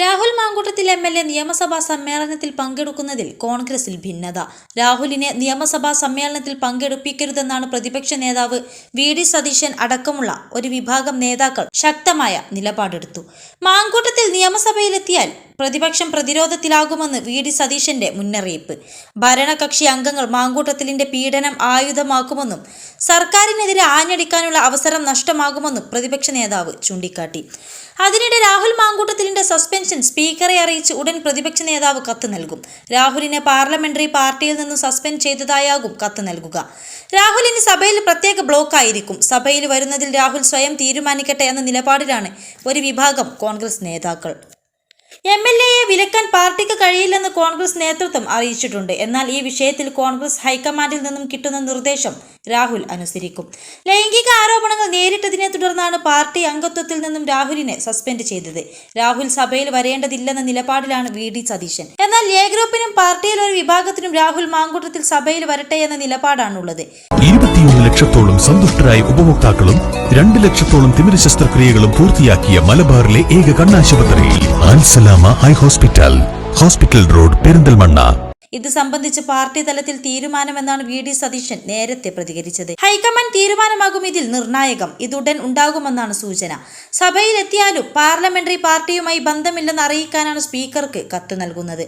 Rahul Mankoottathil M L A നിയമസഭാ സമ്മേളനത്തിൽ പങ്കെടുക്കുന്നതിൽ കോൺഗ്രസിൽ ഭിന്നത. രാഹുലിനെ നിയമസഭാ സമ്മേളനത്തിൽ പങ്കെടുപ്പിക്കരുതെന്നാണ് പ്രതിപക്ഷ നേതാവ് വി ഡി സതീശൻ അടക്കമുള്ള ഒരു വിഭാഗം നേതാക്കൾ ശക്തമായ നിലപാടെടുത്തു. മാങ്കൂട്ടത്തിൽ നിയമസഭയിലെത്തിയാൽ പ്രതിപക്ഷം പ്രതിരോധത്തിലാകുമെന്ന് വി ഡി സതീശന്റെ മുന്നറിയിപ്പ്. ഭരണകക്ഷി അംഗങ്ങൾ മാങ്കൂട്ടത്തിലിന്റെ പീഡനം ആയുധമാക്കുമെന്നും സർക്കാരിനെതിരെ ആഞ്ഞടിക്കാനുള്ള അവസരം നഷ്ടമാകുമെന്നും പ്രതിപക്ഷ നേതാവ് ചൂണ്ടിക്കാട്ടി. അതിനിടെ രാഹുൽ മാങ്കൂട്ടത്തിലിന്റെ സസ്പെൻഷൻ സ്പീക്കറെ അറിയിച്ച് ഉടൻ പ്രതിപക്ഷ നേതാവ് കത്ത് നൽകും. രാഹുലിനെ പാർലമെന്ററി പാർട്ടിയിൽ നിന്ന് സസ്പെൻഡ് ചെയ്തതായാകും കത്ത് നൽകുക. രാഹുലിന് സഭയിൽ പ്രത്യേക ബ്ലോക്ക് ആയിരിക്കും സഭയിൽ വരുന്നതിൽ രാഹുൽ സ്വയം തീരുമാനിക്കട്ടെ എന്ന നിലപാടിലാണ് ഒരു വിഭാഗം കോൺഗ്രസ് നേതാക്കൾ. എം എൽ എയെ വിലക്കാൻ പാർട്ടിക്ക് കഴിയില്ലെന്ന് കോൺഗ്രസ് നേതൃത്വം അറിയിച്ചിട്ടുണ്ട്. എന്നാൽ ഈ വിഷയത്തിൽ കോൺഗ്രസ് ഹൈക്കമാൻഡിൽ നിന്നും കിട്ടുന്ന നിർദ്ദേശം രാഹുൽ അനുസരിക്കും. ലൈംഗിക ആരോപണങ്ങൾ നേരിട്ടതിനെ തുടർന്നാണ് പാർട്ടി അംഗത്വത്തിൽ നിന്നും രാഹുലിനെ സസ്പെൻഡ് ചെയ്തത്. രാഹുൽ സഭയിൽ വരേണ്ടതില്ലെന്ന നിലപാടിലാണ് വി ഡി സതീശൻ. എന്നാൽ എ ഗ്രൂപ്പിനും പാർട്ടിയിലെ ഒരു വിഭാഗത്തിനും രാഹുൽ മാങ്കൂട്ടത്തിൽ സഭയിൽ വരട്ടെ എന്ന നിലപാടാണുള്ളത്. ഇരുപത്തിയൊന്ന് ലക്ഷത്തോളം സന്തുഷ്ടരായ ഉപഭോക്താക്കളും രണ്ട് ലക്ഷത്തോളം തിമിര ശസ്ത്രക്രിയകളും പൂർത്തിയാക്കിയ മലബാറിലെ ഏക കണ്ണാശുപത്രി Alsalama eye hospital hospital road Perinthalmanna. ഇത് സംബന്ധിച്ച് പാർട്ടി തലത്തിൽ തീരുമാനമെന്നാണ് വി ഡി സതീശൻ നേരത്തെ പ്രതികരിച്ചത്. ഹൈക്കമാൻഡ് തീരുമാനമാകും ഇതിൽ നിർണായകം ഇതുടൻ ഉണ്ടാകുമെന്നാണ് സൂചന. സഭയിലെത്തിയാലും പാർലമെന്ററി പാർട്ടിയുമായി ബന്ധമില്ലെന്ന് അറിയിക്കാനാണ് സ്പീക്കർക്ക് കത്ത് നൽകുന്നത്.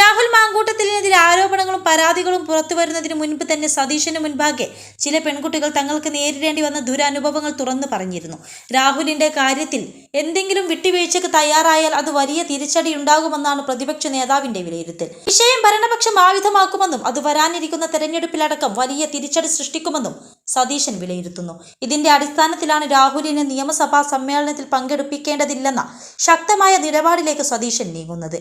രാഹുൽ മാങ്കൂട്ടത്തിനെതിരെ ആരോപണങ്ങളും പരാതികളും പുറത്തു വരുന്നതിന് മുൻപ് തന്നെ സതീശന് മുൻപാകെ ചില പെൺകുട്ടികൾ തങ്ങൾക്ക് നേരിടേണ്ടി വന്ന ദുരനുഭവങ്ങൾ തുറന്നു പറഞ്ഞിരുന്നു. രാഹുലിന്റെ കാര്യത്തിൽ എന്തെങ്കിലും വിട്ടുവീഴ്ചയ്ക്ക് തയ്യാറായാൽ അത് വലിയ തിരിച്ചടി ഉണ്ടാകുമെന്നാണ് പ്രതിപക്ഷ നേതാവിന്റെ വിലയിരുത്തൽ. വിഷയം ഭരണപക്ഷം ആയുധമാക്കുമെന്നും അത് വരാനിരിക്കുന്ന തെരഞ്ഞെടുപ്പിലടക്കം വലിയ തിരിച്ചടി സൃഷ്ടിക്കുമെന്നും സതീശൻ വിലയിരുത്തുന്നു. ഇതിന്റെ അടിസ്ഥാനത്തിലാണ് രാഹുലിനെ നിയമസഭാ സമ്മേളനത്തിൽ പങ്കെടുപ്പിക്കേണ്ടതില്ലെന്ന ശക്തമായ നിലപാടിലേക്ക് സതീശൻ നീങ്ങുന്നത്.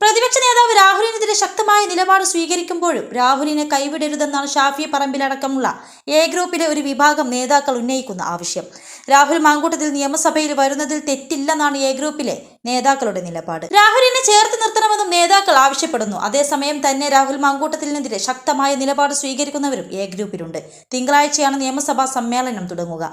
പ്രതിപക്ഷ നേതാവ് രാഹുലിനെതിരെ ശക്തമായ നിലപാട് സ്വീകരിക്കുമ്പോഴും രാഹുലിനെ കൈവിടരുതെന്നാണ് ഷാഫി പറമ്പിലടക്കമുള്ള എ ഗ്രൂപ്പിലെ ഒരു വിഭാഗം നേതാക്കൾ ഉന്നയിക്കുന്ന ആവശ്യം. രാഹുൽ മാങ്കൂട്ടത്തിൽ നിയമസഭയിൽ വരുന്നതിൽ തെറ്റില്ലെന്നാണ് എ ഗ്രൂപ്പിലെ നേതാക്കളുടെ നിലപാട്. രാഹുലിനെ ചേർത്ത് നിർത്തണമെന്നും നേതാക്കൾ ആവശ്യപ്പെടുന്നു. അതേസമയം തന്നെ രാഹുൽ മാങ്കൂട്ടത്തിനെതിരെ ശക്തമായ നിലപാട് സ്വീകരിക്കുന്നവരും എ ഗ്രൂപ്പിലുണ്ട്. തിങ്കളാഴ്ചയാണ് നിയമസഭാ സമ്മേളനം തുടങ്ങുക.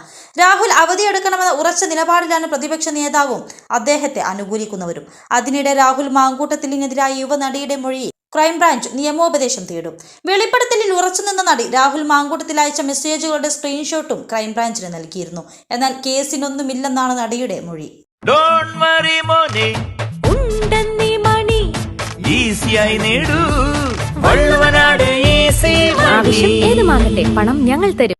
രാഹുൽ അവധിയെടുക്കണമെന്ന ഉറച്ച നിലപാടിലാണ് പ്രതിപക്ഷ നേതാവും അദ്ദേഹത്തെ അനുകൂലിക്കുന്നവരും. അതിനിടെ രാഹുൽ മാങ്കൂട്ടത്തിനെതിരായ യുവനടിയുടെ മൊഴി ക്രൈംബ്രാഞ്ച് നിയമോപദേശം തേടും. വെളിപ്പെടുത്തലിൽ ഉറച്ചുനിന്ന നടി രാഹുൽ മാങ്കൂട്ടത്തിൽ അയച്ച മെസ്സേജുകളുടെ സ്ക്രീൻഷോട്ടും ക്രൈംബ്രാഞ്ചിന് നൽകിയിരുന്നു. എന്നാൽ കേസിനൊന്നുമില്ലെന്നാണ് നടിയുടെ മൊഴി. ഡോണ്ട് വറി മോനെ ഉണ്ടെന്നീ മണി. ഈസിയായി നേടൂ. വള്ളുവനാട് ഈസി ആവശ്യം പണം ഞങ്ങൾ തരും.